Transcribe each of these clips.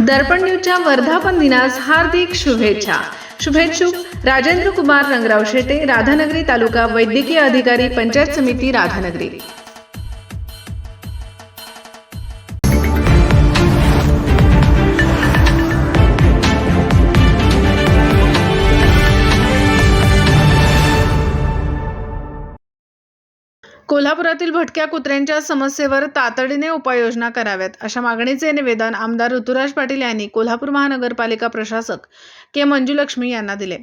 दर्पण न्यूजच्या वर्धापन दिनास हार्दिक शुभेच्छा. शुभेच्छुक राजेंद्र कुमार रंगराव शेटे राधानगरी तालुका वैद्यकीय अधिकारी पंचायत समिती राधानगरी. कोल्हापुरातील भटक्या कुत्र्यांच्या समस्येवर तातडीने उपाययोजना कराव्यात अशा मागणीचे निवेदन आमदार ऋतुराज पाटील यांनी कोल्हापूर महानगरपालिका प्रशासक के मंजुलक्ष्मी यांना दिले.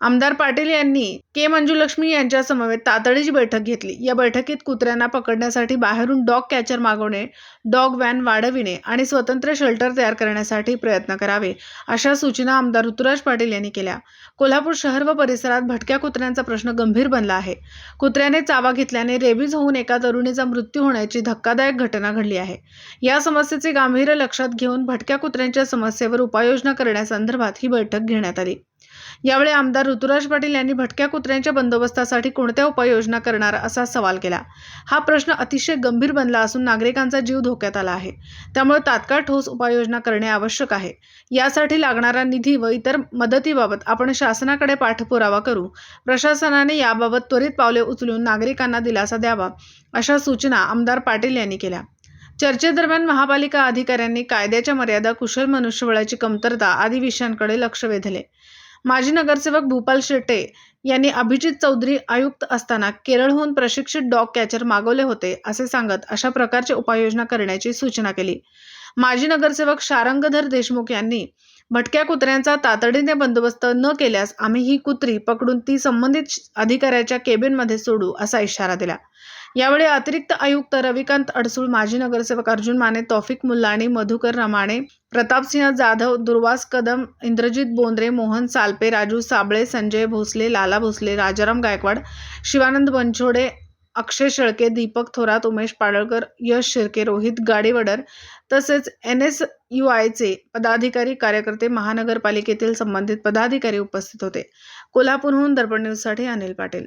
आमदार पाटील यांनी के. मंजुलक्ष्मी यांच्या समवेत तातडीची बैठक घेतली. या बैठकीत कुत्र्यांना पकडण्यासाठी बाहेरून डॉग कॅचर मागवणे डॉग व्हॅन वाढविणे आणि स्वतंत्र शेल्टर तयार करण्यासाठी प्रयत्न करावे अशा सूचना आमदार ऋतुराज पाटील यांनी केल्या. कोल्हापूर शहर व परिसरात भटक्या कुत्र्यांचा प्रश्न गंभीर बनला आहे. कुत्र्याने चावा घेतल्याने रेबीज होऊन एका तरुणीचा मृत्यू होण्याची धक्कादायक घटना घडली आहे. या समस्येचे गांभीर्य लक्षात घेऊन भटक्या कुत्र्यांच्या समस्येवर उपाययोजना करण्यासंदर्भात ही बैठक घेण्यात आली. यावेळी आमदार ऋतुराज पाटील यांनी भटक्या कुत्र्यांच्या बंदोबस्तासाठी कोणत्या उपाययोजना करणार असा सवाल केला. हा प्रश्न अतिशय गंभीर बनला असून नागरिकांचा जीव धोक्यात आला आहे. त्यामुळे तात्काळ ठोस उपाययोजना करणे आवश्यक आहे. यासाठी लागणारा निधी व इतर मदतीबाबत आपण शासनाकडे पाठपुरावा करू. प्रशासनाने याबाबत त्वरित पावले उचलून नागरिकांना दिलासा द्यावा अशा सूचना आमदार पाटील यांनी केल्या. चर्चेदरम्यान महापालिका अधिकाऱ्यांनी कायद्याच्या मर्यादा कुशल मनुष्यबळाची कमतरता आदी विषयांकडे लक्ष वेधले. माजी नगरसेवक भूपाल शेट्टे यांनी अभिजित चौधरी आयुक्त असताना केरळहून प्रशिक्षित डॉग कॅचर मागवले होते असे सांगत अशा प्रकारची उपाययोजना करण्याची सूचना केली. माजी नगरसेवक शारंगधर देशमुख यांनी भटक्या कुत्र्यांचा तातडीने बंदोबस्त न केल्यास आम्ही ही कुत्री पकडून ती संबंधित अधिकाऱ्याच्या केबिनमध्ये सोडू असा इशारा दिला. यावेळी अतिरिक्त आयुक्त रविकांत अडसूळ माजी नगरसेवक अर्जुन माने तौफिक मुल्लाणी मधुकर रमाणे प्रतापसिंह जाधव दुर्वास कदम इंद्रजित बोंद्रे मोहन सालपे राजू साबळे संजय भोसले लाला भोसले राजाराम गायकवाड शिवानंद बनछोडे अक्षय शेळके दीपक थोरात उमेश पाडळकर यश शिर्के रोहित गाडीवडर तसेच एन एस यू आयचे पदाधिकारी कार्यकर्ते महानगरपालिकेतील संबंधित पदाधिकारी उपस्थित होते. कोल्हापूरहून दर्पण न्यूजसाठी अनिल पाटील.